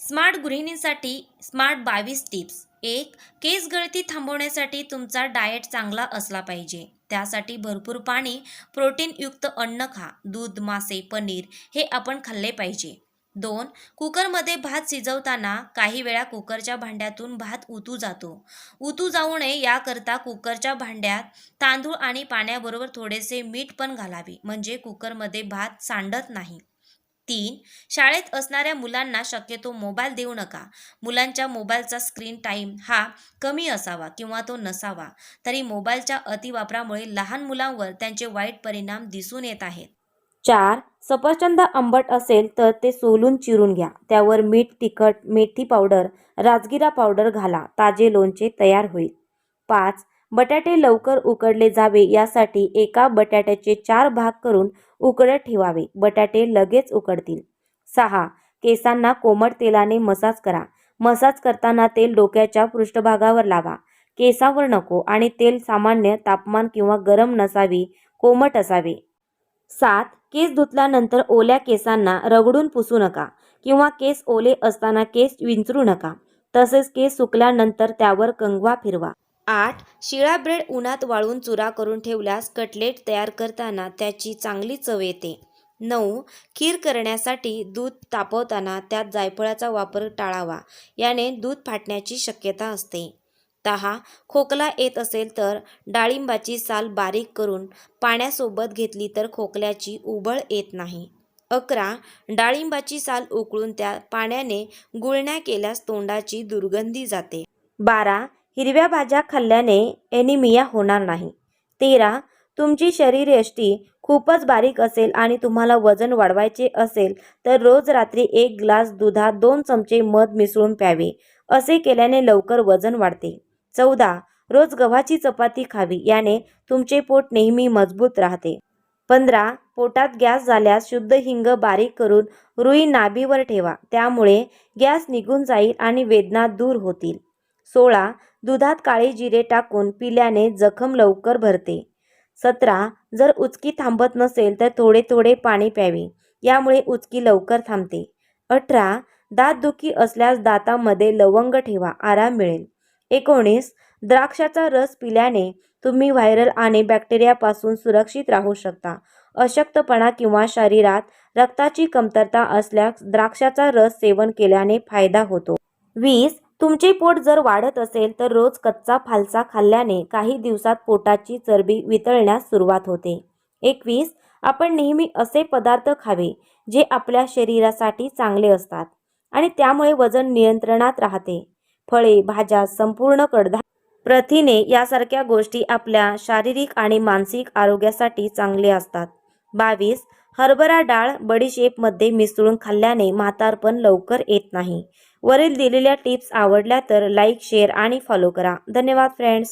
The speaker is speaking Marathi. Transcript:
स्मार्ट गृहिणींसाठी स्मार्ट बावीस टिप्स. एक केस गळती थांबवण्यासाठी तुमचा डाएट चांगला असला पाहिजे. त्यासाठी भरपूर पाणी प्रोटीनयुक्त अन्न खा. दूध मासे पनीर हे आपण खाल्ले पाहिजे. दोन कुकरमध्ये भात शिजवताना काही वेळा कुकरच्या भांड्यातून भात उतू जातो. उतू जाऊ नये याकरता कुकरच्या भांड्यात तांदूळ आणि पाण्याबरोबर थोडेसे मीठ पण घालावे. म्हणजे कुकरमध्ये भात सांडत नाही. तीन शाळेत असणाऱ्या मुलांना शक्यतो मोबाईल देऊ नका. मुलांच्या मोबाईलचा स्क्रीन टाईम हा कमी असावा किंवा तो नसावा तरी मोबाईलच्या अतिवापरामुळे लहान मुलांवर त्यांचे वाईट परिणाम दिसून येत आहेत. चार सफरचंद आंबट असेल तर ते सोलून चिरून घ्या. त्यावर मीठ तिखट मेथी पावडर राजगिरा पावडर घाला. ताजे लोणचे तयार होईल. पाच बटाटे लवकर उकडले जावे यासाठी एका बटाट्याचे चार भाग करून उकडत ठेवावे. बटाटे लगेच उकडतील. सहा. केसांना कोमट तेलाने मसाज करा. मसाज करताना तेल डोक्याच्या पृष्ठभागावर लावा. केसावर नको आणि तेल सामान्य तापमान किंवा गरम नसावी कोमट असावे. सात. केस धुतल्यानंतर ओल्या केसांना रगडून पुसू नका किंवा केस ओले असताना केस विंचरू नका. तसेच केस सुकल्यानंतर त्यावर कंगवा फिरवा. आठ शिळा ब्रेड उन्हात वाळून चुरा करून ठेवल्यास कटलेट तयार करताना त्याची चांगली चव येते. नऊ खीर करण्यासाठी दूध तापवताना त्यात जायफळाचा वापर टाळावा. याने दूध फाटण्याची शक्यता असते. दहा खोकला येत असेल तर डाळिंबाची साल बारीक करून पाण्यासोबत घेतली तर खोकल्याची उबळ येत नाही. अकरा डाळिंबाची साल उकळून त्या पाण्याने गुळण्या केल्यास तोंडाची दुर्गंधी जाते. बारा हिरव्या भाज्या खाल्ल्याने एनिमिया होणार नाही. तेरा तुमची शरीरयष्टी खूपच बारीक असेल आणि तुम्हाला वजन वाढवायचे असेल तर रोज रात्री एक ग्लास दुधात दोन चमचे मध मिसळून प्यावे. असे केल्याने लवकर वजन वाढते. चौदा रोज गव्हाची चपाती खावी याने तुमचे पोट नेहमी मजबूत राहते. पंधरा पोटात गॅस झाल्यास शुद्ध हिंग बारीक करून रुई नाभीवर ठेवा. त्यामुळे गॅस निघून जाईल आणि वेदना दूर होतील. सोळा दुधात काळे जिरे टाकून पिल्याने जखम लवकर भरते. सतरा जर उचकी थांबत नसेल तर थोडे थोडे पाणी प्यावे यामुळे उचकी लवकर थांबते. अठरा दातदुखी असल्यास दातामध्ये लवंग ठेवा आराम मिळेल. एकोणीस द्राक्षाचा रस पिल्याने तुम्ही व्हायरल आणि बॅक्टेरियापासून सुरक्षित राहू शकता. अशक्तपणा किंवा शरीरात रक्ताची कमतरता असल्यास द्राक्षाचा रस सेवन केल्याने फायदा होतो. वीस तुमचे पोट जर वाढत असेल तर रोज कच्चा फालसा खाल्ल्याने काही दिवसात पोटाची चरबी वितळण्यास सुरुवात होते. एकवीस आपण नेहमी असे पदार्थ खावे जे आपल्या शरीरासाठी चांगले असतात आणि त्यामुळे वजन नियंत्रणात राहते. फळे भाज्या संपूर्ण कडधा प्रथिने यासारख्या गोष्टी आपल्या शारीरिक आणि मानसिक आरोग्यासाठी चांगले असतात. बावीस हरभरा डाळ बडीशेपमध्ये मिसळून खाल्ल्याने म्हातारपण लवकर येत नाही. वरील दिलेल्या टिप्स आवडल्या तर लाईक शेअर आणि फॉलो करा. धन्यवाद फ्रेंड्स